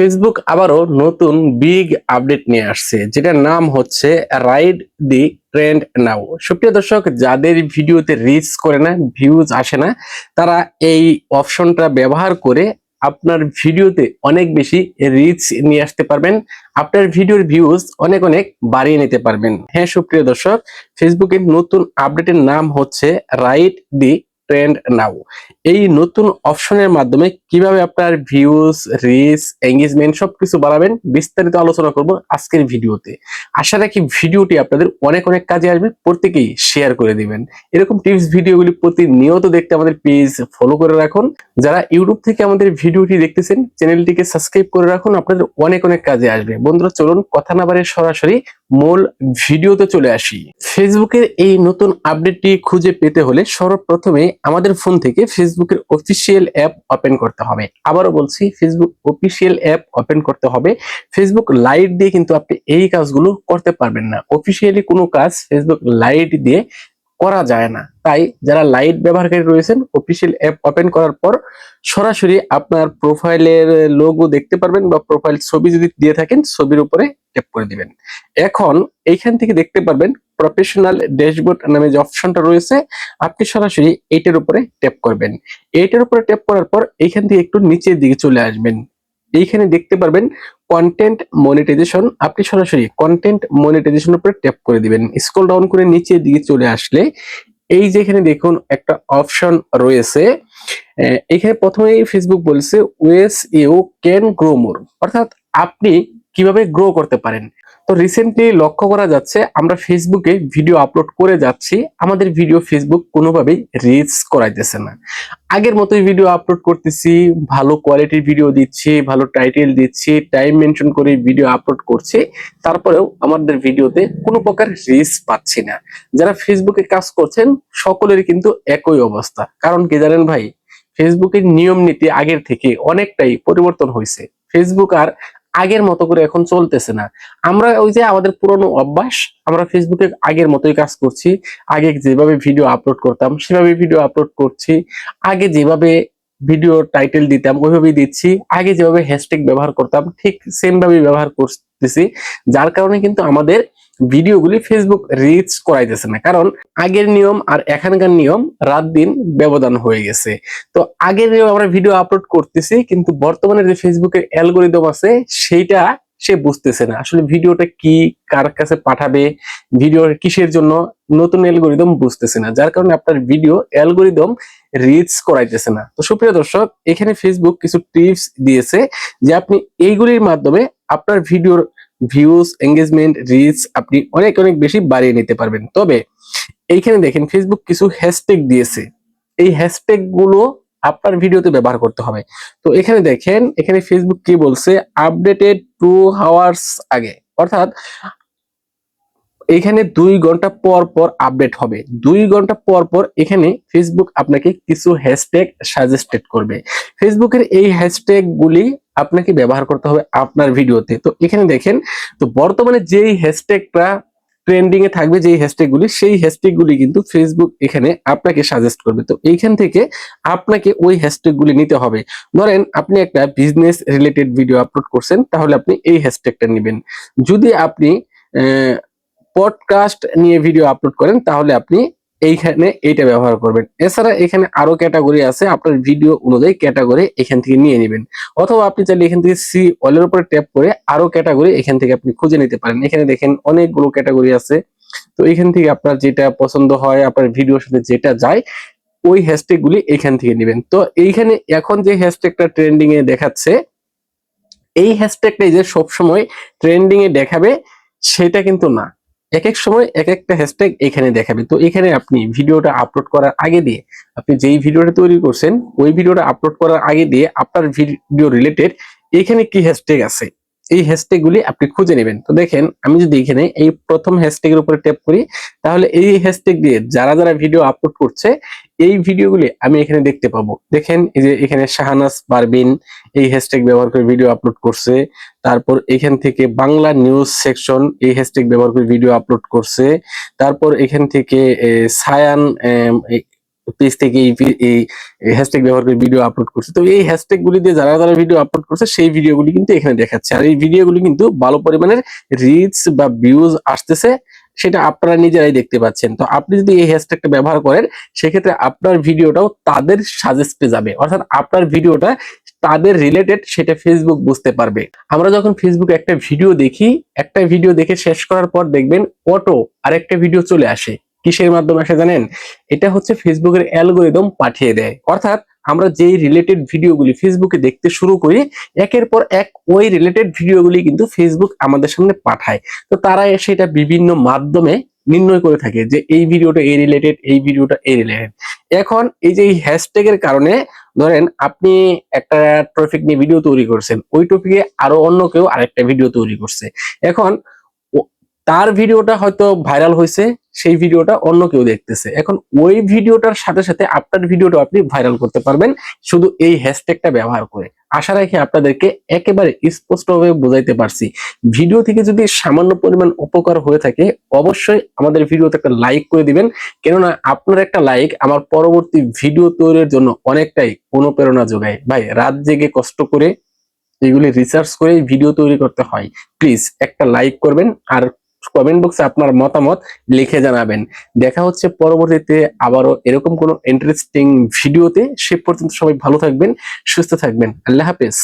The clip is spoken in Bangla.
ফেসবুক আবারও নতুন বিগ আপডেট নিয়ে আসছে, যেটার নাম হচ্ছে রাইড দি ট্রেন্ড নাও সুপ্রিয় দর্শক, যাদের ভিডিওতে রিচ করে না ভিউজ আসে না, তারা এই অপশনটা ব্যবহার করে আপনার ভিডিওতে অনেক বেশি রিচ নিয়ে আসতে পারবেন, আপনার ভিডিওর ভিউজ অনেক অনেক বাড়িয়ে নিতে পারবেন। হ্যাঁ সুপ্রিয় দর্শক ফেসবুকের নতুন আপডেটের নাম হচ্ছে রাইট দি ট্রেন্ড নাও এই নতুন অপশনের মাধ্যমে কীভাবে আপনার ভিউজ রিচ এঙ্গেজমেন্ট সবকিছু বাড়াবেন, বিস্তারিত আলোচনা করব আজকের ভিডিওতে। আশা রাখি ভিডিওটি আপনাদের অনেক অনেক কাজে আসবে, প্রত্যেকেই শেয়ার করে দিবেন। এরকম টিপস ভিডিওগুলি প্রতিনিয়ত দেখতে আমাদের পেজ ফলো করে রাখুন। যারা ইউটিউব থেকে আমাদের ভিডিওটি দেখতেছেন চ্যানেলটিকে সাবস্ক্রাইব করে রাখুন, আপনাদের অনেক অনেক কাজে আসবে। বন্ধুরা, চলুন কথা না বাড়িয়ে সরাসরি মূল ভিডিওতে চলে আসি। ফেসবুকের এই নতুন আপডেটটি খুঁজে পেতে হলে সর্বপ্রথমে আমাদের ফোন থেকে ফেসবুকের অফিসিয়াল অ্যাপ ওপেন করতে হবে। আবারও বলছি, ফেসবুক অফিসিয়াল অ্যাপ ওপেন করতে হবে। ফেসবুক লাইট দিয়ে কিন্তু আপনি এই কাজগুলো করতে পারবেন না। অফিসিয়ালি কোনো কাজ ফেসবুক লাইট দিয়ে করা যায় না। তাই যারা লাইট ব্যবহারকারী রয়েছেন অফিসিয়াল অ্যাপ ওপেন করার পর সরাসরি আপনার প্রোফাইলের লোগো দেখতে পারবেন বা প্রোফাইল ছবি যদি দিয়ে থাকেন, ছবির উপরে ট্যাপ করে দিবেন। এখন এইখান থেকে দেখতে পারবেন প্রফেশনাল ড্যাশবোর্ড নামে যে অপশনটা রয়েছে, আপনি সরাসরি এইটার উপরে ট্যাপ করবেন। এইটার উপরে ট্যাপ করার পর এইখান থেকে একটু নিচের দিকে চলে আসবেন। এইখানে দেখতে পারবেন কন্টেন্ট মনিটাইজেশন আপনি সরাসরি কন্টেন্ট মনিটাইজেশন উপরে ট্যাপ করে দিবেন। স্ক্রল ডাউন করে নিচের দিকে চলে আসলে এই যে এখানে দেখুন একটা অপশন রয়েছে। এখানে প্রথমেই ফেসবুক বলছে ways you can grow more অর্থাৎ আপনি কীভাবে গ্রো করতে পারেন? তো রিসেন্টলি লক্ষ্য করা যাচ্ছে, আমরা ফেসবুকে ভিডিও আপলোড করে যাচ্ছি, আমাদের ভিডিও ফেসবুক কোনোভাবেই রিচ করাইতেছে না। আগের মতোই ভিডিও আপলোড করতেছি, ভালো কোয়ালিটির ভিডিও দিচ্ছি, ভালো টাইটেল দিচ্ছি টাইম মেনশন করে ভিডিও আপলোড করছি, তারপরেও আমাদের ভিডিওতে কোনো প্রকার রিচ পাচ্ছি না। যারা ফেসবুকে কাজ করছেন, সকলেরই কিন্তু একই অবস্থা। কারণ কি জানেন ভাই? ফেসবুকের নিয়ম নীতি আগের থেকে অনেকটাই পরিবর্তন হয়েছে ফেসবুক আর আগের মতো করে এখন চলতেছে না। আমরা ওই যে আমাদের পুরনো অভ্যাস, আমরা ফেসবুকে আগের মতোই কাজ করছি। আগে যেভাবে ভিডিও আপলোড করতাম, সেভাবে ভিডিও আপলোড করছি। আগে যেভাবে ভিডিও টাইটেল দিতাম, ওইভাবেই দিচ্ছি। আগে যেভাবে হ্যাশট্যাগ ব্যবহার করতাম, ঠিক সেম ভাবে ব্যবহার করতেছি। যার কারণে কিন্তু আমাদের ভিডিওগুলি ফেসবুক রিচ করাইতেছে না। কারণ আগের নিয়ম আর এখানকার নিয়ম রাত দিন ব্যবধান হয়ে গেছে। তো আগের নিয়ম আমরা ভিডিও আপলোড করতেছি, কিন্তু বর্তমানে যে ফেসবুকের অ্যালগোরিদম আছে, সেইটা সে বুঝতেছে না। আসলে ভিডিওটা কি, কার কাছে পাঠাবে ভিডিও কিসের জন্য, নতুন অ্যালগোরিদম বুঝতেছে না। যার কারণে আপনার ভিডিও অ্যালগোরিদম রিচ করাইতেছে না। তো সুপ্রিয় দর্শক, এখানে ফেসবুক কিছু টিপস দিয়েছে যে আপনি এইগুলির মাধ্যমে আপনার ভিডিওর ভিউজ এঙ্গেজমেন্ট রিচ আপনি অনেক অনেক বেশি বাড়িয়ে নিতে পারবেন। তবে এইখানে দেখেন ফেসবুক কিছু হ্যাশট্যাগ দিয়েছে। এই হ্যাশট্যাগগুলো আপনার ভিডিওতে ব্যবহার করতে হবে। তো এখানে দেখেন, এখানে ফেসবুক কি বলছে? আপডেটেড টু হাওয়ার্স আগে। অর্থাৎ এখানে দুই ঘণ্টা পর পর আপডেট হবে। দুই ঘণ্টা পর পর এখানে ফেসবুক আপনাকে কিছু হ্যাশট্যাগ সাজেস্টেড করবে। ফেসবুকের এই হ্যাশট্যাগ গুলি আপনাকে ব্যবহার করতে হবে আপনার ভিডিওতে। তো এখানে দেখেন, তো বর্তমানে যেই হ্যাশট্যাগটা ট্রেন্ডিং এ থাকবে, যেই হ্যাশট্যাগ গুলি সেই হ্যাশট্যাগ গুলি কিন্তু ফেসবুক এখানে আপনাকে সাজেস্ট করবে। তো এইখান থেকে আপনাকে ওই হ্যাশট্যাগ গুলি নিতে হবে। ধরেন, আপনি একটা বিজনেস রিলেটেড ভিডিও আপলোড করছেন, তাহলে আপনি এই হ্যাশট্যাগটা নেবেন। যদি আপনি পডকাস্ট নিয়ে ভিডিও আপলোড করেন, তাহলে আপনি এইখানে এইটা ব্যবহার করবেন। এছাড়া এখানে আরও ক্যাটাগরি আছে, আপনার ভিডিও অনুযায়ী ক্যাটাগরি এখান থেকে নিয়ে নেবেন। অথবা আপনি চাইলে এখান থেকে সি অলের উপরে ট্যাপ করে আরও ক্যাটাগরি এখান থেকে আপনি খুঁজে নিতে পারেন। এখানে দেখেন অনেকগুলো ক্যাটাগরি আছে। তো এখান থেকে আপনার যেটা পছন্দ হয়, আপনার ভিডিওর সাথে যেটা যায়, ওই হ্যাশট্যাগ গুলি এখান থেকে নেবেন। তো এইখানে এখন যে হ্যাশট্যাগটা ট্রেন্ডিং এ দেখাচ্ছে, এই হ্যাশট্যাগটাই যে সবসময় ট্রেন্ডিং এ দেখাবে, সেটা কিন্তু না। এক এক সময় এক একটা হ্যাশট্যাগ এখানে দেখাবে। তো এখানে আপনি ভিডিওটা আপলোড করার আগে দিয়ে আপনি যেই ভিডিওটা তৈরি করছেন, ওই ভিডিওটা আপলোড করার আগে দিয়ে আপনার ভিডিও রিলেটেড এখানে কি হ্যাশট্যাগ আছে? এই হ্যাশট্যাগ গুলি আপনি খুঁজে নেবেন। তো দেখেন, আমি যদি এখানে এই প্রথম হ্যাশট্যাগের উপরে ট্যাপ করি, তাহলে এই হ্যাশট্যাগ দিয়ে যারা যারা ভিডিও আপলোড করছে এই ভিডিওগুলি আমি এখানে দেখতে পাবো। দেখেন, এই যে এখানে শাহানাস পারবিন এই হ্যাশট্যাগ ব্যবহার করে ভিডিও আপলোড করছে। তারপর এখান থেকে বাংলা নিউজ সেকশন এই হ্যাশট্যাগ ব্যবহার করে ভিডিও আপলোড করছে। তারপর এখান থেকে সায়ান পেজ থেকে এই এই হ্যাশট্যাগ ব্যবহার করে ভিডিও আপলোড করছে। তো এই হ্যাশট্যাগ গুলি দিয়ে যারা যারা ভিডিও আপলোড করছে, সেই ভিডিওগুলি কিন্তু এখানে দেখাচ্ছে। আর এই ভিডিওগুলি কিন্তু ভালো পরিমাণের রিচ বা ভিউজ আসতেছে সেটা আপনারা নিজেরাই দেখতে পাচ্ছেন। তো আপনি যদি এই হ্যাশট্যাগটা ব্যবহার করেন, সেক্ষেত্রে আপনার ভিডিওটাও তাদের সাজেস্টে যাবে। অর্থাৎ আপনার ভিডিওটা তাদের রিলেটেড সেটা ফেসবুক বুঝতে পারবে। আমরা যখন ফেসবুকে একটা ভিডিও দেখি, একটা ভিডিও দেখে শেষ করার পর দেখবেন অটো আর একটা ভিডিও চলে আসে। কিসের মাধ্যমে আসে জানেন? এটা হচ্ছে ফেসবুকের অ্যালগোরিদম পাঠিয়ে দেয়। অর্থাৎ আমরা যেই রিলেটেড ভিডিওগুলি ফেসবুকে দেখতে শুরু করি, একের পর এক ওই রিলেটেড ভিডিওগুলি কিন্তু ফেসবুক আমাদের সামনে পাঠায়। তো তারা সেটা বিভিন্ন মাধ্যমে নির্ণয় করে থাকে যে এই ভিডিওটা এই রিলেটেড এই ভিডিওটা এই রিলেটেড এখন এই যে হ্যাশট্যাগের কারণে ধরেন আপনি একটা টপিক নিয়ে ভিডিও তৈরি করছেন, ওই টপিকে আরও অন্য কেউ আরেকটা ভিডিও তৈরি করছে। এখন তার ভিডিওটা হয়তো ভাইরাল হয়েছে, সেই ভিডিওটা অন্য কেউ দেখতেছে। এখন ওই ভিডিওটার সাথে সাথে আপনার ভিডিওটা আপনি ভাইরাল করতে পারবেন শুধু এই হ্যাশট্যাগটা ব্যবহার করে। আশা রাখি আপনাদেরকে একেবারে স্পষ্টভাবে বোঝাইতে পারছি। ভিডিও থেকে যদি সামান্য পরিমাণ উপকার হয়ে থাকে, অবশ্যই আমাদের ভিডিওতে একটা লাইক করে দিবেন। কেননা আপনার একটা লাইক আমার পরবর্তী ভিডিও তৈরির জন্য অনেকটাই অনুপ্রেরণা যোগায়। ভাই, রাত জেগে কষ্ট করে এগুলি রিসার্চ করে ভিডিও তৈরি করতে হয়। প্লিজ একটা লাইক করবেন আর কমেন্ট বক্সে আপনার মতামত লিখে জানাবেন। দেখা হচ্ছে পরবর্তীতে আবারও এরকম কোনো ইন্টারেস্টিং ভিডিওতে সে পর্যন্ত সবাই ভালো থাকবেন, সুস্থ থাকবেন। আল্লাহ হাফেজ।